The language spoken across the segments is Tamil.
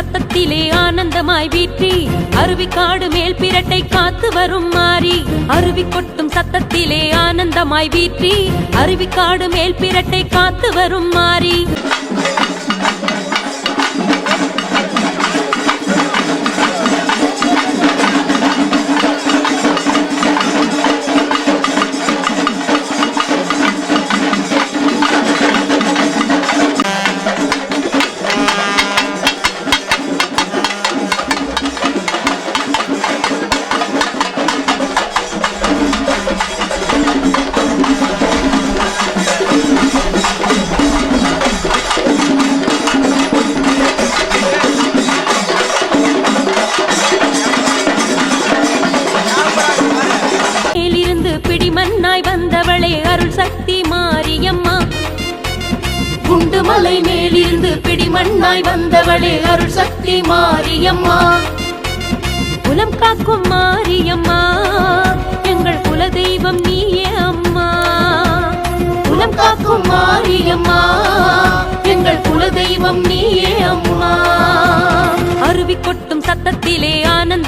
சத்தத்திலே ஆனந்தமாய் வீற்றி அருவி காடு மேல் பிரட்டை காத்து வரும் மாறி அருவி கொட்டும் சத்தத்திலே ஆனந்தமாய் வீற்றி அருவி காடு மேல் பிரட்டை காத்து வரும் மாறி. பிடி மண்ணாய் வந்தவளே அருள் சக்தி மாரியம்மா. குலம் காக்கும் மாரியம்மா எங்கள் குலதெய்வம் நீயே அம்மா. குலம் காக்கும் மாரியம்மா எங்கள் குலதெய்வம் நீயே அம்மா. அருவி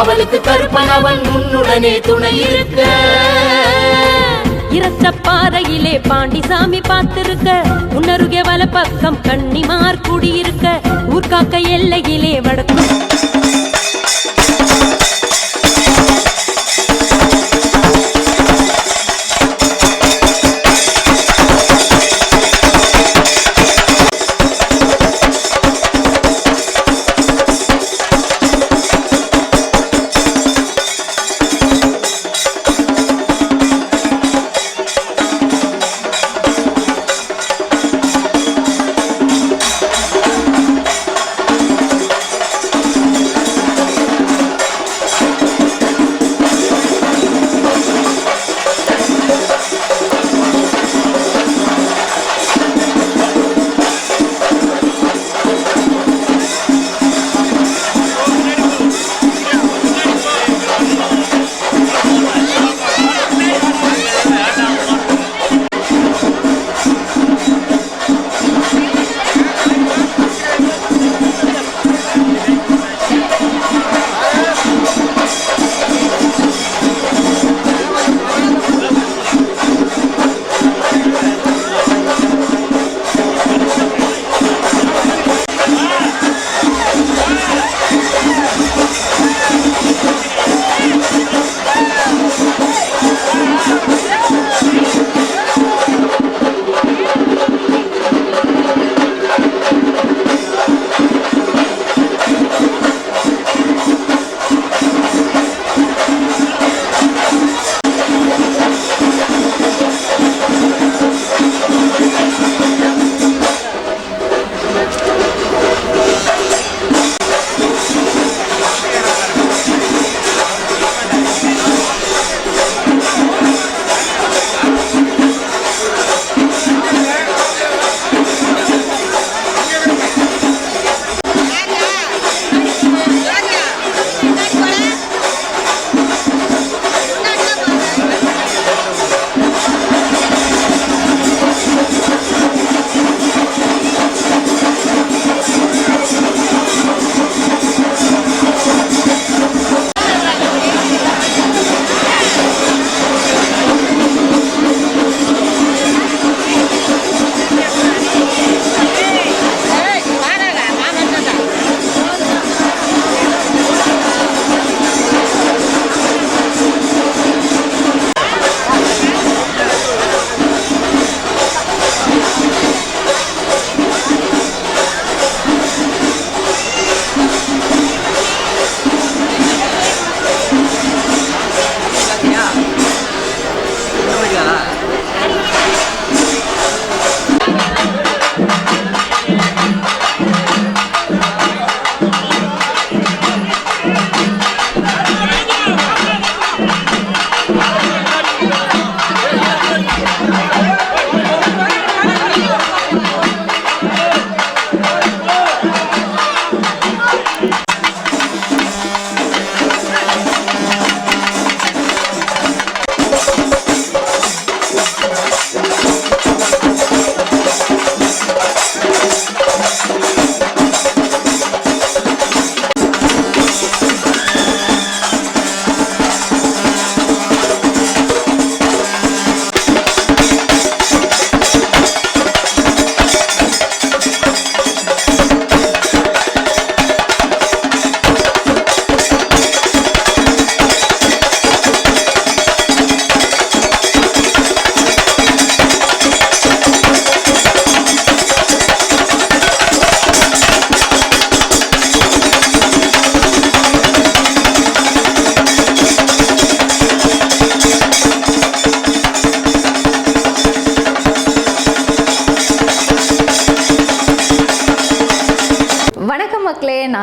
அவளுக்கு கருப்பன் அவன் முன்னுடனே துணை இருக்க. இரத்த இரச்சப்பாறையிலே பாண்டிசாமி பார்த்திருக்க. உன்னருகே வல பக்கம் கன்னிமார் குடியிருக்க. ஊர்காக்க எல்லையிலே வடக்கு